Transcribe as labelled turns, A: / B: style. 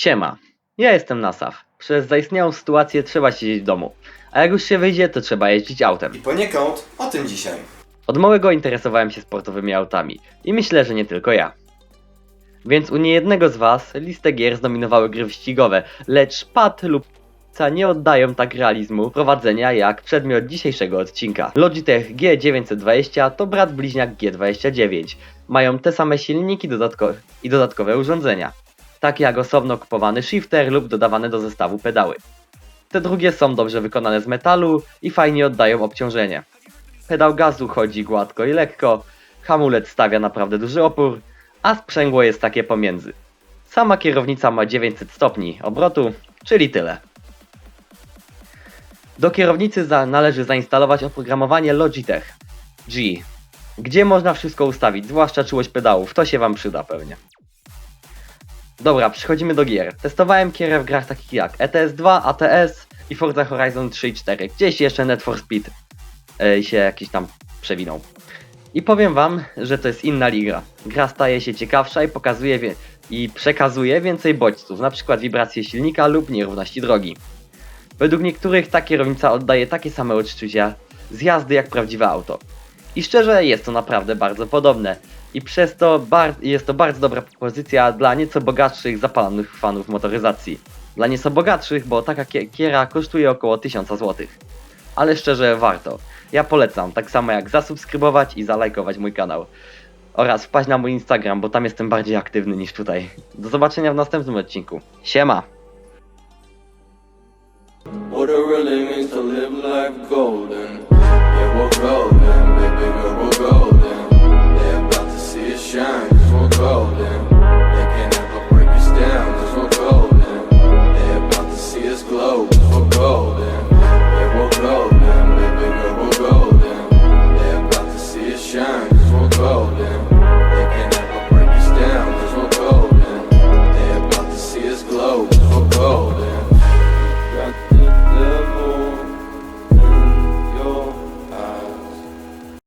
A: Siema, ja jestem Nasaf. Przez zaistniałą sytuację trzeba siedzieć w domu, a jak już się wyjdzie, to trzeba jeździć autem.
B: I poniekąd o tym dzisiaj.
A: Od małego interesowałem się sportowymi autami i myślę, że nie tylko ja. Więc u niejednego z was listę gier zdominowały gry wyścigowe, lecz pad lub ca nie oddają tak realizmu prowadzenia jak przedmiot dzisiejszego odcinka. Logitech G920 to brat bliźniak G29. Mają te same silniki dodatko i dodatkowe urządzenia, takie jak osobno kupowany shifter lub dodawane do zestawu pedały. Te drugie są dobrze wykonane z metalu i fajnie oddają obciążenie. Pedał gazu chodzi gładko i lekko, hamulec stawia naprawdę duży opór, a sprzęgło jest takie pomiędzy. Sama kierownica ma 900 stopni obrotu, czyli tyle. Do kierownicy za należy zainstalować oprogramowanie Logitech G, gdzie można wszystko ustawić, zwłaszcza czułość pedałów, to się Wam przyda pewnie. Dobra, przechodzimy do gier. Testowałem kierę w grach takich jak ETS 2, ATS i Forza Horizon 3 i 4. Gdzieś jeszcze Need for Speed e, się jakiś tam przewinął. I powiem wam, że to jest inna liga. Gra staje się ciekawsza i pokazuje i przekazuje więcej bodźców, na przykład wibracje silnika lub nierówności drogi. Według niektórych ta kierownica oddaje takie same odczucia z jazdy jak prawdziwe auto. I szczerze jest to naprawdę bardzo podobne. I przez to jest to bardzo dobra propozycja dla nieco bogatszych, zapalonych fanów motoryzacji. Dla nieco bogatszych, bo taka kie- kiera kosztuje około 1000 zł. Ale szczerze warto. Ja polecam, tak samo jak zasubskrybować i zalajkować mój kanał. Oraz wpaść na mój Instagram, bo tam jestem bardziej aktywny niż tutaj. Do zobaczenia w następnym odcinku. Siema!
C: What it really means to live life golden.